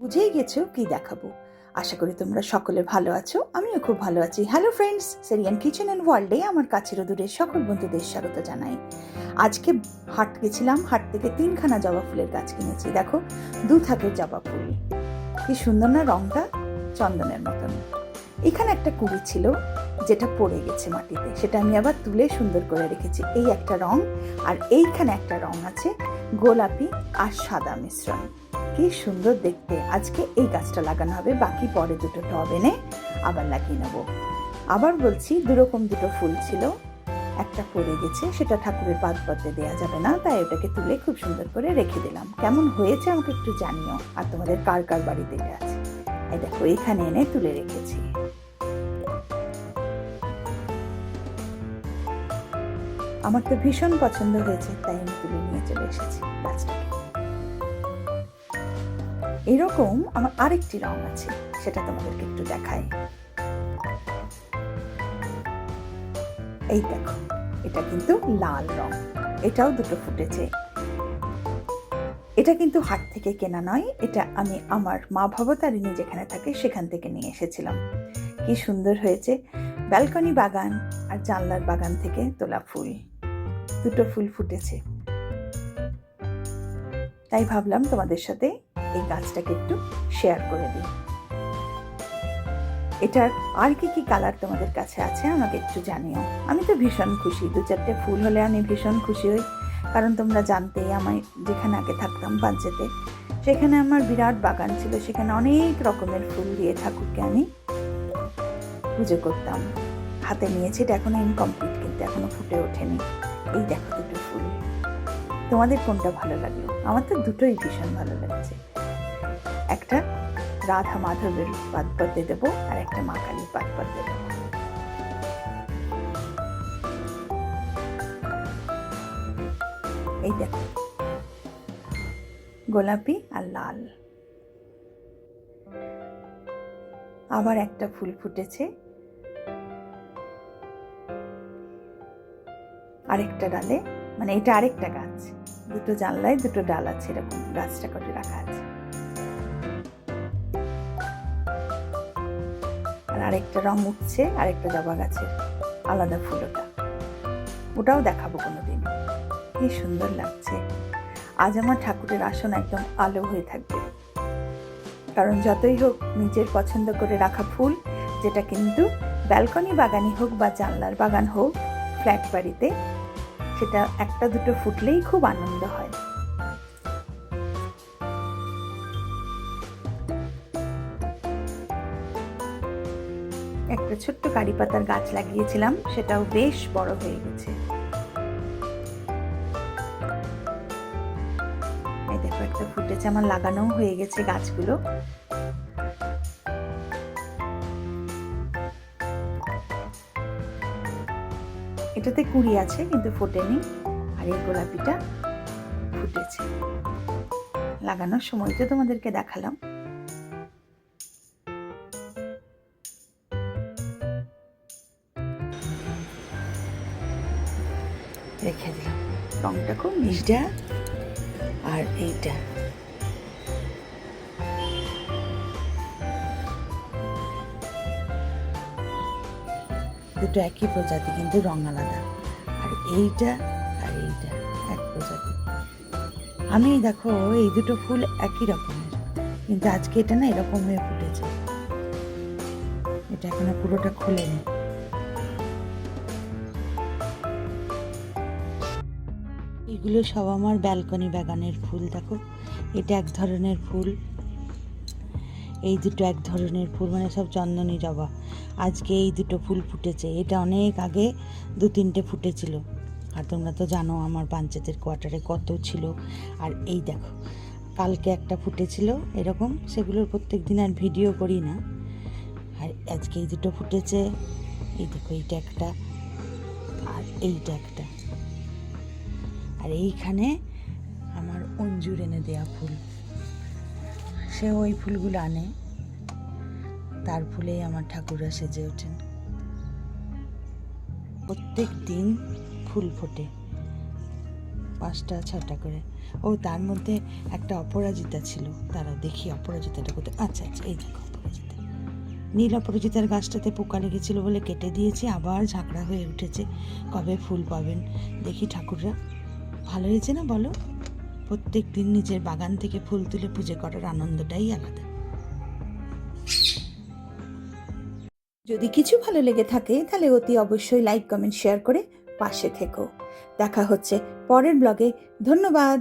বুঝেই গেছো কি দেখাবো। আশা করি তোমরা সকলে ভালো আছো, আমিও খুব ভালো আছি। হ্যালো ফ্রেন্ডস সেরিয়ান কিচেন অ্যান্ড ওয়ার্ল্ডে আমার কাছের দূরের সকল বন্ধুদের স্বাগত জানাই। আজকে হাট গেছিলাম, হাট থেকে তিনখানা জবা ফুলের গাছ কিনেছি। দেখো, দু থাকের জবা ফুল। কি সুন্দর না রংটা? চন্দনের মতন। এখানে একটা কুড়ি ছিল, যেটা পড়ে গেছে মাটিতে। সেটা আমি আবার তুলে সুন্দর করে রেখেছি। এই একটা রং, আর এইখানে একটা রং আছে, গোলাপি আর সাদা মিশ্রণ। কি সুন্দর দেখতে। আজকে এই গাছটা লাগানো হবে, বাকি পরে দুটো টব এনে আবার লাগিয়ে নেব। আবার বলছি, দুরকম দুটো ফুল ছিল, একটা পড়ে গেছে, সেটা ঠাকুরের পাত পদ্মে দেওয়া যাবে না, তাই ওটাকে তুলে খুব সুন্দর করে রেখে দিলাম। কেমন হয়েছে আমাকে একটু জানিও, আর তোমাদের কার কার বাড়িতে এটা আছে? এই দেখো, এখানে এনে তুলে রেখেছি। আমার তো ভীষণ পছন্দ হয়েছে, তাই আমি তুলে নিয়ে চলে এসেছি গাছটাকে। এরকম আমার আরেকটি রং আছে, সেটা তোমাদেরকে একটু দেখাই। এই দেখো, এটা কিন্তু লাল রং, এটাও দুটো ফুটেছে। এটা কিন্তু হাট থেকে কেনা নয়, এটা আমি আমার মা ভবতারিণী যেখানে থাকে সেখান থেকে নিয়ে এসেছিলাম। কি সুন্দর হয়েছে, ব্যালকনি বাগান আর জানলার বাগান থেকে তোলা ফুল, দুটো ফুল ফুটেছে। তাই ভাবলাম তোমাদের সাথে এই গাছটাকে একটু শেয়ার করে দিই। এটার আর কি কি কালার তোমাদের কাছে আছে আমাকে একটু জানিও। আমি তো ভীষণ খুশি, দু চারটে ফুল হলে আমি ভীষণ খুশি হই। কারণ তোমরা জানতেই আমি যেখানে আগে থাকতাম পাঞ্চেতে সেখানে আমার বিরাট বাগান ছিল, সেখানে অনেক রকমের ফুল দিয়ে ঠাকুরকে আমি পুজো করতাম। হাতে নিয়েছি, এটা এখনও ইনকমপ্লিট কিন্তু এখনও ফুটে ওঠেনি। এই দেখো দুটো ফুল। তোমাদের কোনটা ভালো লাগল? আমার তো দুটোই ভীষণ ভালো লাগছে। একটা রাধা মাধবের পাদ পদ্মে দেবো আর একটা মা কালীর পাদ পদ্মে দেবো। এই দেখো। গোলাপি আর লাল। আবার একটা ফুল ফুটেছে। আরেকটা ডালে মানে এটা আরেকটা গাছ। দুটো জানলায় দুটো ডাল আছে, এরকম গাছটা করে রাখা আছে। আর আরেকটা রং উঠছে, আরেকটা জবা গাছের আলাদা ফুল ওটা ওটাও দেখাবো কোনোদিন। কি সুন্দর লাগছে। আজ আমার ঠাকুরের আসন একদম আলো হয়ে থাকবে। কারণ যতই হোক নিজের পছন্দ করে রাখা ফুল, যেটা কিন্তু ব্যালকনি বাগানই হোক বা জানলার বাগান হোক, ফ্ল্যাট বাড়িতে সেটা একটা দুটো ফুটলেই খুব আনন্দ হয়। একটা ছোট্ট কারি পাতার গাছ লাগিয়েছিলাম, সেটাও বেশ বড় হয়ে গেছে। এই দেখো, একটা ফুটেছে, আমার লাগানোও হয়ে গেছে গাছগুলো। এটাতে কুড়ি আছে, কিন্তু ফোটেনি। আর এই গোলাপিটা ফুটেছে। লাগানোর সময় তো তোমাদেরকে দেখালাম। রেখে দিলাম। রংটা খুব মিষ্টি। আর এইটা। দুটো একই প্রজাতি, কিন্তু রং আলাদা। আর এইটা আর এইটা, এক প্রজাতি। আমি দেখো, এই দুটো ফুল একই রকমের, কিন্তু আজকে এটা না এরকম হয়ে ফুটেছে। এটা এখনও পুরোটা খুলেনি। এগুলো সব আমার ব্যালকনি বাগানের ফুল, দেখো। এটা এক ধরনের ফুল। এই দুটো এক ধরনের ফুল মানে সব চন্দনী জবা। আজকে এই দুটো ফুল ফুটেছে। এটা অনেক আগে দু তিনটে ফুটেছিল। আর তোমরা তো জানো আমার পাঞ্চায়েতের কোয়ার্টারে কত ছিল। আর এই দেখো, কালকে একটা ফুটেছিল এরকম, সেগুলোর প্রত্যেক দিন আর ভিডিও করি না। আর আজকে এই দুটো ফুটেছে। এই দেখো, এইটা একটা, আর এইটা একটা। আর এইখানে আমার অঞ্জুর এনে দেয়া ফুল। সে ওই ফুলগুলো আনে। তার ফুলেই আমার ঠাকুররা সেজে ওঠেন। প্রত্যেক দিন ফুল ফোটে, পাঁচটা, ছটা করে। ও, তার মধ্যে একটা অপরাজিতা ছিল। তারা দেখি অপরাজিতাটা কোথায়। আচ্ছা আচ্ছা এই দেখো অপরাজিতা। নীল অপরাজিতার গাছটাতে পোকা লেগেছিল বলে কেটে দিয়েছি, আবার ঝাঁকড়া হয়ে উঠেছে। কবে ফুল পাবেন? দেখি ঠাকুররা। ভালো হয়েছে না বলো? প্রত্যেক দিন নিজের বাগান থেকে ফুল তুলে পুজো করার আনন্দটাই আলাদা। যদি কিছু ভালো লেগে থাকে, তাহলে অতি অবশ্যই লাইক, কমেন্ট, শেয়ার করে পাশে থেকো। দেখা হচ্ছে পরের ব্লগে। ধন্যবাদ।